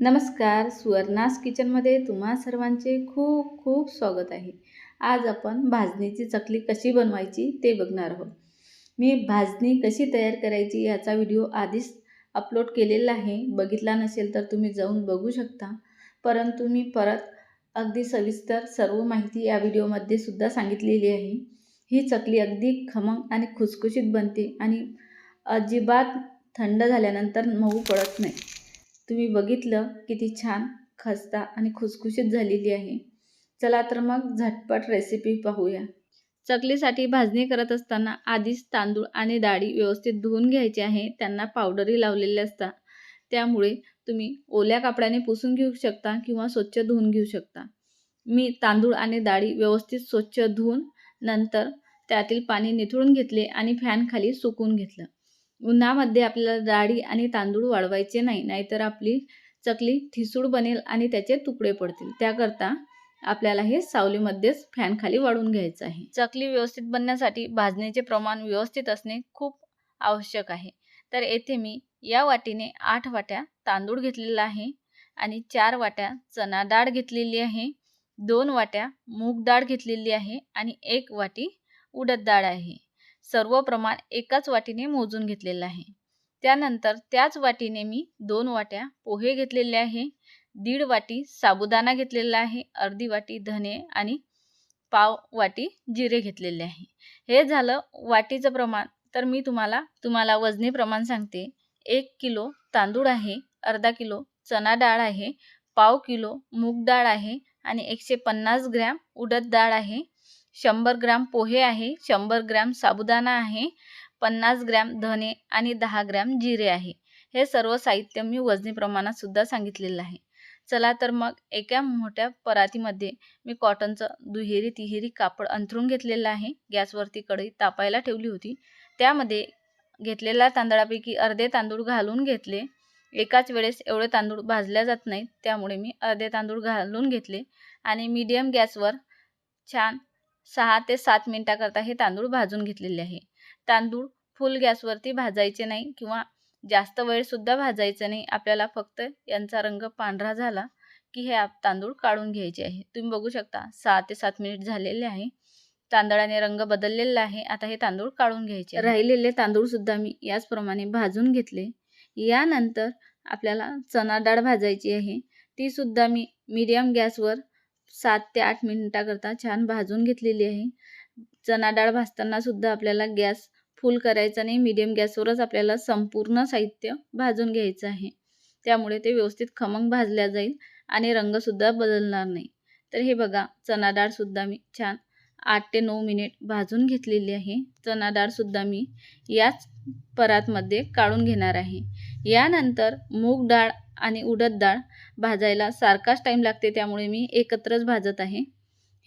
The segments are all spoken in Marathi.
नमस्कार सुवर्णास किचनमध्ये तुम्हा सर्वांचे खूप खूप स्वागत आहे. आज आपण भाजणीची चकली कशी बनवायची ते बघणार आहोत. मी भाजणी कशी तयार करायची याचा व्हिडिओ आधीच अपलोड केलेला आहे. बघितला नसेल तर तुम्ही जाऊन बघू शकता. परंतु मी परत अगदी सविस्तर सर्व माहिती या व्हिडिओमध्ये सुद्धा सांगितलेली आहे. ही चकली अगदी खमंग आणि खुसखुशीत बनते आणि अजिबात थंड झाल्यानंतर मऊ पडत नाही. तुम्ही बघितलं किती छान खस्ता आणि खुसखुशीत झालेली आहे. चला तर मग झटपट रेसिपी पाहूया. चकलीसाठी भाजणी करत असताना आधीच तांदूळ आणि डाळी व्यवस्थित धुवून घ्यायची आहे. त्यांना पावडरी लावलेले असतात. त्यामुळे तुम्ही ओल्या कापडाने पुसून घेऊ शकता किंवा स्वच्छ धुवून घेऊ शकता. मी तांदूळ आणि डाळी व्यवस्थित स्वच्छ धुवून नंतर त्यातील पाणी निथळून घेतले आणि फॅनखाली सुकून घेतलं. उन्हामध्ये आपल्याला डाळी आणि तांदूळ वाळवायचे नाही नाहीतर आपली चकली ठिसूळ बनेल आणि त्याचे तुकडे पडतील. त्याकरता आपल्याला हे सावलीमध्येच फॅनखाली वाळून घ्यायचं आहे. चकली व्यवस्थित बनण्यासाठी भाजण्याचे प्रमाण व्यवस्थित असणे खूप आवश्यक आहे. तर येथे मी या वाटीने आठ वाट्या तांदूळ घेतलेला आहे आणि चार वाट्या चना डाळ घेतलेली आहे दोन वाट्या मूग डाळ घेतलेली आहे आणि एक वाटी उडद डाळ आहे. सर्व प्रमाण एकाच वाटीने मोजून घेतलेलं आहे. त्यानंतर त्याच वाटीने मी दोन वाट्या पोहे घेतलेले आहे. दीड वाटी साबुदाणा घेतलेला आहे. अर्धी वाटी धने आणि पाव वाटी जिरे घेतलेले आहे. हे झालं वाटीचं प्रमाण. तर मी तुम्हाला तुम्हाला वजनी प्रमाण सांगते. एक किलो तांदूळ आहे अर्धा किलो चना डाळ आहे पाव किलो मूग डाळ आहे आणि एकशे पन्नास ग्रॅम उडद डाळ आहे. शंभर ग्रॅम पोहे आहे शंभर ग्रॅम साबुदाणा आहे पन्नास ग्रॅम धने आणि दहा ग्रॅम जिरे आहे. हे सर्व साहित्य मी वजनी प्रमाणात सुद्धा सांगितलेलं आहे. चला तर मग एका मोठ्या परातीमध्ये मी कॉटनचं दुहेरी तिहेरी कापड अंथरून घेतलेलं आहे. गॅसवरती कढई तापायला ठेवली होती. त्यामध्ये घेतलेल्या तांदळापैकी अर्धे तांदूळ घालून घेतले. एकाच वेळेस एवढे तांदूळ भाजल्या जात नाहीत त्यामुळे मी अर्धे तांदूळ घालून घेतले. आणि मीडियम गॅसवर छान सहा ते सात मिनटाकरता हे तांदूळ भाजून घेतलेले आहे. तांदूळ फुल गॅसवरती भाजायचे नाही किंवा जास्त वेळसुद्धा भाजायचं नाही. आपल्याला फक्त यांचा रंग पांढरा झाला की हे आप तांदूळ काढून घ्यायचे आहे. तुम्ही बघू शकता सहा ते सात मिनिट झालेले आहे. तांदळाने रंग बदललेला आहे. आता हे तांदूळ काढून घ्यायचे राहिलेले तांदूळसुद्धा मी याचप्रमाणे भाजून घेतले. यानंतर आपल्याला चना डाळ भाजायची आहे. तीसुद्धा मी मीडियम गॅसवर सात ते आठ मिनिटाकरता छान भाजून घेतलेली आहे. चना डाळ भाजताना सुद्धा आपल्याला गॅस फुल करायचा नाही. मीडियम गॅसवरच आपल्याला संपूर्ण साहित्य भाजून घ्यायचं आहे. त्यामुळे ते व्यवस्थित खमंग भाजल्या जाईल आणि रंगसुद्धा बदलणार नाही. तर हे बघा चना डाळसुद्धा मी छान आठ ते नऊ मिनिट भाजून घेतलेली आहे. चना डाळसुद्धा मी याच परातमध्ये काढून घेणार आहे. यानंतर मूग डाळ आणि उडद डाळ भाजायला सारखाच टाईम लागते त्यामुळे मी एकत्रच भाजत आहे.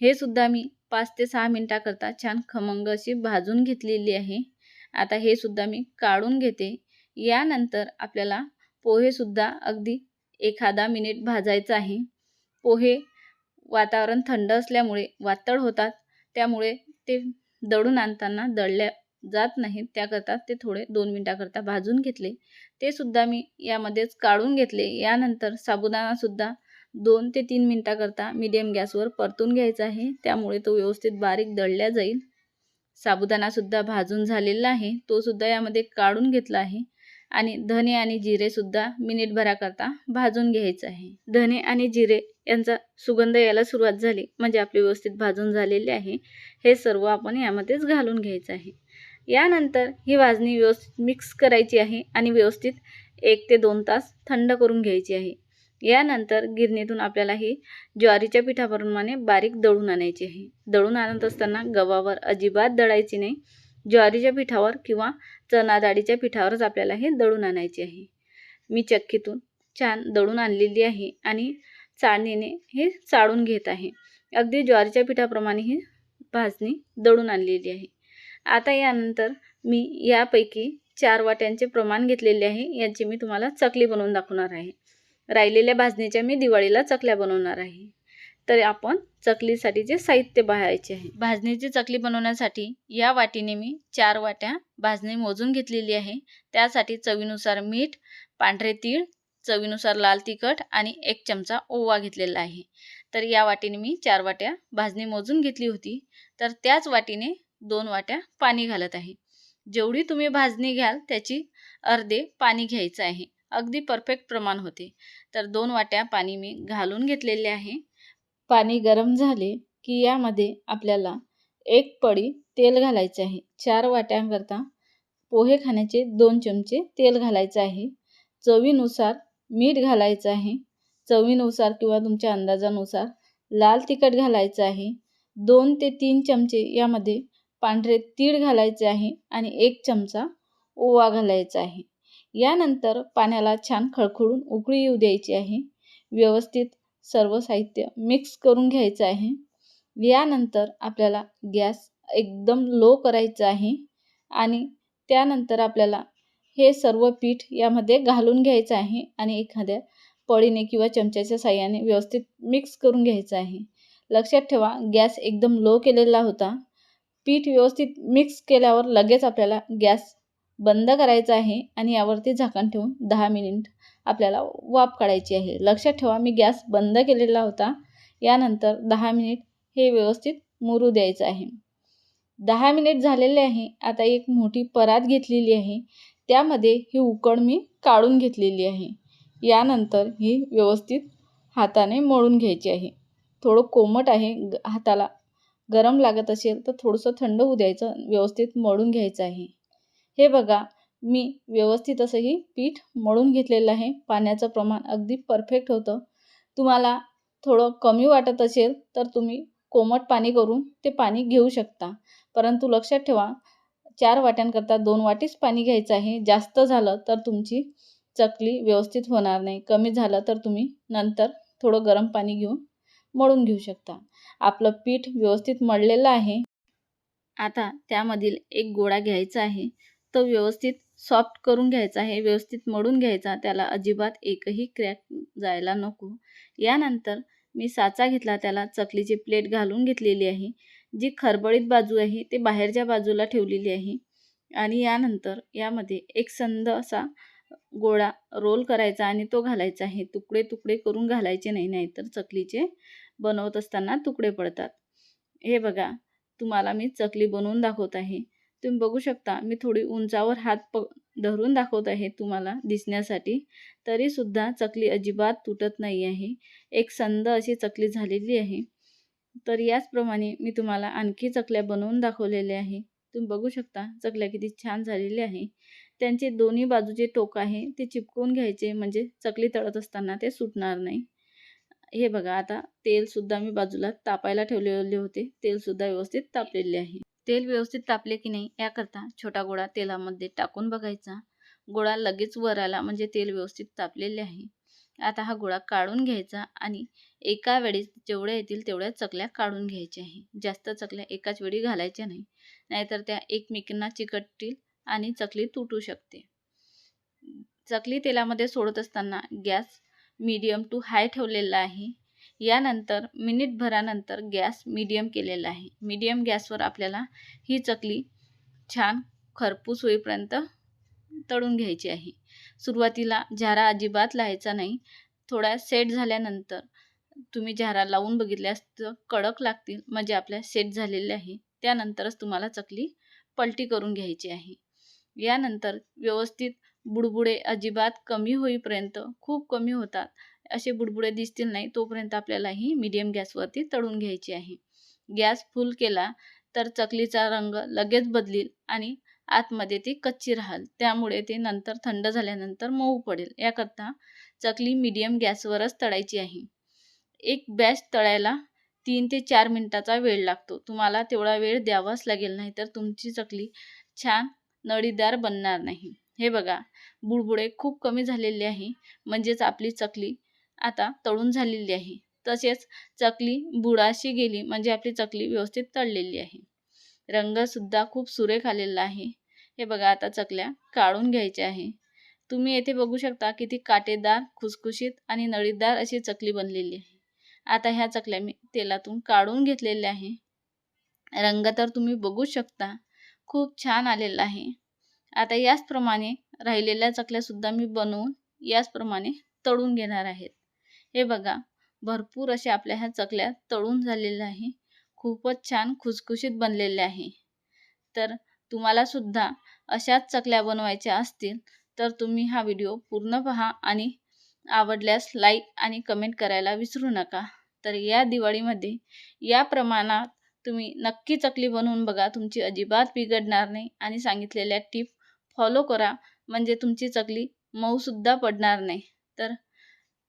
हे सुद्धा मी पाच ते सहा मिनटाकरता छान खमंग अशी भाजून घेतलेली आहे. आता हे सुद्धा मी काढून घेते. यानंतर आपल्याला पोहेसुद्धा अगदी एखादा मिनिट भाजायचं आहे. पोहे वातावरण थंड असल्यामुळे वातळ होतात. त्यामुळे ते दळून आणताना दळल्या जात नाहीत. त्याकरता ते थोडे दोन मिनटाकरता भाजून घेतले. ते सुद्धा मी यामध्येच काढून घेतले. यानंतर साबुदाणासुद्धा दोन ते तीन मिनटाकरता मीडियम गॅसवर परतून घ्यायचा आहे. त्यामुळे तो व्यवस्थित बारीक दळल्या जाईल. साबुदाणासुद्धा भाजून झालेला आहे. तो सुद्धा यामध्ये काढून घेतला आहे. आणि धने आणि जिरेसुद्धा मिनिटभराकरता भाजून घ्यायचं आहे. धने आणि जिरे यांचा सुगंध यायला सुरुवात झाली. म्हणजे आपले व्यवस्थित भाजून झालेले आहे. हे सर्व आपण यामध्येच घालून घ्यायचं आहे. यानंतर ही भाजणी व्यवस्थित मिक्स करायची आहे आणि व्यवस्थित एक ते दोन तास थंड करून घ्यायची आहे. यानंतर गिरणीतून आपल्याला ही ज्वारीच्या पिठाप्रमाणे बारीक दळून आणायची आहे. दळून आणत असताना गव्हावर अजिबात दळायची नाही. ज्वारीच्या पिठावर किंवा चना डाळीच्या पिठावरच आपल्याला हे दळून आणायचे आहे. मी चक्कीतून छान दळून आणलेली आहे आणि चाळणीने हे चाळून घेत आहे. अगदी ज्वारीच्या पिठाप्रमाणे ही भाजणी दळून आणलेली आहे. आता यानंतर मी यापैकी चार वाट्यांचे प्रमाण घेतलेले आहे याची मी तुम्हाला चकली बनवून दाखवणार आहे. राहिलेल्या भाजणीच्या मी दिवाळीला चकल्या बनवणार आहे. तर आपण चकलीसाठीचे साहित्य पाहायचे आहे भाजणीची चकली बनवण्यासाठी या वाटीने मी चार वाट्या भाजणी मोजून घेतलेली आहे. त्यासाठी चवीनुसार मीठ पांढरे तीळ चवीनुसार लाल तिखट आणि एक चमचा ओवा घेतलेला आहे. तर या वाटीने मी चार वाट्या भाजणी मोजून घेतली होती. तर त्याच वाटीने दोन वाट्या पाणी घालत आहे. जेवढी तुम्ही भाजणी घ्याल त्याची अर्धे पाणी घ्यायचं आहे. अगदी परफेक्ट प्रमाण होते. तर दोन वाट्या पाणी मी घालून घेतलेले आहे. पाणी गरम झाले की यामध्ये आपल्याला एक पडी तेल घालायचे आहे. चार वाट्यांकरता पोहे खाण्याचे दोन चमचे तेल घालायचं आहे. चवीनुसार मीठ घालायचं आहे. चवीनुसार किंवा तुमच्या अंदाजानुसार लाल तिखट घालायचं आहे. दोन ते तीन चमचे यामध्ये पांढरे तीळ घालायचे आहे आणि एक चमचा ओवा घालायचा आहे. यानंतर पाण्याला छान खळखळून उकळी येऊ द्यायची आहे. व्यवस्थित सर्व साहित्य मिक्स करून घ्यायचं आहे. यानंतर आपल्याला गॅस एकदम लो करायचा आहे आणि त्यानंतर आपल्याला हे सर्व पीठ यामध्ये घालून घ्यायचं आहे आणि एखाद्या पळीने किंवा चमच्याच्या साह्याने व्यवस्थित मिक्स करून घ्यायचं आहे. लक्षात ठेवा गॅस एकदम लो केलेला होता. पीठ व्यवस्थित मिक्स केल्यावर लगेच आपल्याला गॅस बंद करायचा आहे आणि यावरती झाकण ठेवून दहा मिनिट आपल्याला वाफ काढायची आहे. लक्षात ठेवा मी गॅस बंद केलेला होता. यानंतर दहा मिनिट हे व्यवस्थित मुरू द्यायचं आहे. दहा मिनिट झालेले आहे. आता एक मोठी परात घेतलेली आहे. त्यामध्ये ही उकड मी काढून घेतलेली आहे. यानंतर ही व्यवस्थित हाताने मळून घ्यायची आहे. थोडं कोमट आहे. ग हाताला गरम लागत असेल तर थोडंसं थंड होऊ द्यायचं व्यवस्थित मळून घ्यायचं आहे. हे बघा मी व्यवस्थित असंही पीठ मळून घेतलेलं आहे. पाण्याचं प्रमाण अगदी परफेक्ट होतं. तुम्हाला थोडं कमी वाटत असेल तर तुम्ही कोमट पाणी करून ते पाणी घेऊ शकता. परंतु लक्षात ठेवा चार वाट्यांकरता दोन वाटीच पाणी घ्यायचं आहे. जास्त झालं तर तुमची चकली व्यवस्थित होणार नाही. कमी झालं तर तुम्ही नंतर थोडं गरम पाणी घेऊन मळून घेऊ शकता. आपलं पीठ व्यवस्थित मळलेलं आहे. आता त्यामधील एक गोळा घ्यायचा आहे. तो व्यवस्थित सॉफ्ट करून घ्यायचा आहे. व्यवस्थित मळून घ्यायचा. त्याला अजिबात एकही क्रॅक जायला नको. यानंतर मी साचा घेतला. त्याला चकलीची प्लेट घालून घेतलेली आहे. जी खरबळीत बाजू आहे ते बाहेरच्या बाजूला ठेवलेली आहे. आणि यानंतर यामध्ये एक संद असा गोळा रोल करायचा आणि तो घालायचा आहे. तुकडे तुकडे करून घालायचे नाही नाहीतर चकलीचे बनवत असताना तुकडे पडतात. हे बघा तुम्हाला मी चकली बनवून दाखवत आहे. तुम्ही बघू शकता मी थोडी उंचावर हात प धरून दाखवत आहे तुम्हाला दिसण्यासाठी. तरीसुद्धा चकली अजिबात तुटत नाही आहे. एक संद अशी चकली झालेली आहे. तर याचप्रमाणे मी तुम्हाला आणखी चकल्या बनवून दाखवलेल्या आहे. तुम्ही बघू शकता चकल्या किती छान झालेल्या आहे. त्यांचे दोन्ही बाजूचे टोक आहे ते चिपकून घ्यायचे म्हणजे चकली तळत असताना ते सुटणार नाही. हे बघा आता तेलसुद्धा मी बाजूला तापायला ठेवलेले होते. तेलसुद्धा व्यवस्थित तापलेले आहे. तेल व्यवस्थित तापले की नाही याकरता छोटा गोळा तेलामध्ये टाकून बघायचा. गोळा लगेच वर आला म्हणजे तेल व्यवस्थित तापलेले आहे. आता हा गोळा काढून घ्यायचा आणि एका वेळेस जेवढ्या येतील तेवढ्या चकल्या काढून घ्यायच्या आहे. जास्त चकल्या एकाच वेळी घालायच्या नाही. नाहीतर त्या एकमेकींना चिकटतील आणि चकली तुटू शकते. चकली तेलामध्ये सोडत असताना गॅस मीडियम टू हाय ठेवलेला आहे. यानंतर मिनिटभरानंतर गॅस मीडियम केलेला आहे. मीडियम गॅसवर आपल्याला ही चकली छान खरपूस होईपर्यंत तळून घ्यायची आहे. सुरुवातीला झारा अजिबात लावायचा नाही. थोड्या सेट झाल्यानंतर तुम्ही झारा लावून बघितल्यास तर कडक लागतील. म्हणजे आपल्या सेट झालेले आहे. त्यानंतरच तुम्हाला चकली पलटी करून घ्यायची आहे. यानंतर व्यवस्थित बुडबुडे अजिबात कमी होईपर्यंत खूप कमी होतात. असे बुडबुडे दिसतील नाही तोपर्यंत आपल्याला ही मीडियम गॅसवरती तळून घ्यायची आहे. गॅस फुल केला तर चकलीचा रंग लगेच बदलील आणि आतमध्ये ती कच्ची राहाल. त्यामुळे ते नंतर थंड झाल्यानंतर मऊ पडेल. याकरता चकली मीडियम गॅसवरच तळायची आहे. एक बॅच तळायला तीन ते चार मिनटाचा वेळ लागतो. तुम्हाला तेवढा वेळ द्यावाच लागेल नाही तर तुमची चकली छान नळीदार बनणार नाही. हे बघा बुडबुडे खूप कमी झालेले आहे म्हणजेच आपली चकली आता तळून झालेली आहे. तसेच चकली बुडाशी गेली म्हणजे आपली चकली व्यवस्थित तळलेली आहे. रंगसुद्धा खूप सुरेख आलेला आहे. हे बघा आता चकल्या काढून घ्यायच्या आहे. तुम्ही येथे बघू शकता किती काटेदार खुसखुशीत आणि नळीदार अशी चकली बनलेली आहे. आता ह्या चकल्या मी तेलातून काढून घेतलेल्या आहे. रंग तर तुम्ही बघू शकता. खूप छान आलेला आहे. आता याचप्रमाणे राहिलेल्या चकल्यासुद्धा मी बनवून याचप्रमाणे तळून घेणार आहेत. हे बघा भरपूर असे आपल्या ह्या चकल्या तळून झालेल्या आहे. खूपच छान खुसखुशीत बनलेल्या आहे. तर तुम्हाला सुद्धा अशाच चकल्या बनवायच्या असतील तर तुम्ही हा व्हिडिओ पूर्ण पहा आणि आवडल्यास लाईक आणि कमेंट करायला विसरू नका. तर या दिवाळीमध्ये या प्रमाणात तुम्ही नक्की चकली बनवून बघा. तुमची अजिबात बिघडणार नाही. आणि सांगितलेल्या टिप फॉलो करा. म्हणजे तुमची चकली मऊसुद्धा पडणार नाही. तर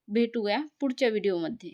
भेटूया पुढच्या व्हिडिओमध्ये